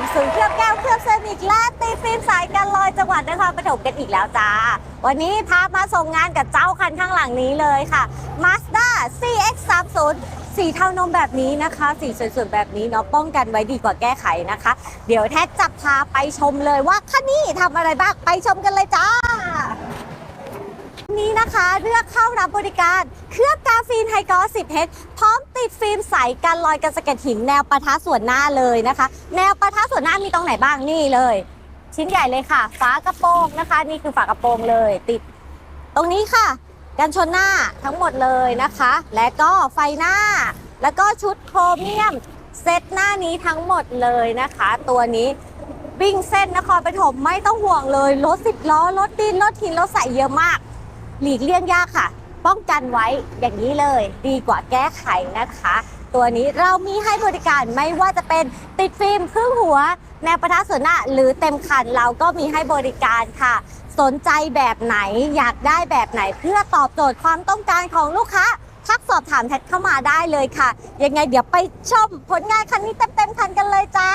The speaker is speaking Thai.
มศูนย์เคลือบแก้วเคลือบเซรามิกและตีฟิล์มสายการลอยจังหวัดนครปฐมกันอีกแล้วจ้า วันนี้พามาส่งงานกับเจ้าคันข้างหลังนี้เลยค่ะ Mazda CX-30 สีเทานมแบบนี้นะคะ สีสวยๆแบบนี้เนาะป้องกันไว้ดีกว่าแก้ไขนะคะ เดี๋ยวแท็กจะพาไปชมเลยว่าคันนี้ทำอะไรบ้างไปชมกันเลยจ้านี้นะคะเลือกเข้ารับบริการ เคลือบกาฟีนไฮกอส10เฮดพร้อม ติดฟิล์มใสกันรอยกันสะเก็ดหินแนวปะทะส่วนหน้าเลยนะคะ แนวปะทะส่วนหน้ามีตรงไหนบ้างนี่เลย ชิ้นใหญ่เลยค่ะ ฝากระโปรงนะคะ นี่คือฝากระโปรงเลย ติด ตรงนี้ค่ะ กันชนหน้าทั้งหมดเลยนะคะ และก็ไฟหน้า แล้วก็ชุดโครเมียมเซตหน้านี้ทั้งหมดเลยนะคะ ตัวนี้วิ่งเส้นนครปฐมไม่ต้องห่วงเลยรถสิบล้อรถดินรถหินรถใสเยอะมาก หลีกเลี่ยงยากค่ะ ป้องกันไว้อย่างนี้เลย ดีกว่าแก้ไขนะคะ ตัวนี้เรามีให้บริการไม่ว่าจะเป็นติดฟิล์มครึ่งหัว แนวประทัดส่วนหน้าหรือเต็มคันเราก็มีให้บริการค่ะ สนใจแบบไหนอยากได้แบบไหนเพื่อตอบโจทย์ความต้องการของลูกค้าทักสอบถามแท็กเข้ามาได้เลยค่ะ ยังไงเดี๋ยวไปชมผลงานคันนี้เต็มๆคันกันเลยจ้า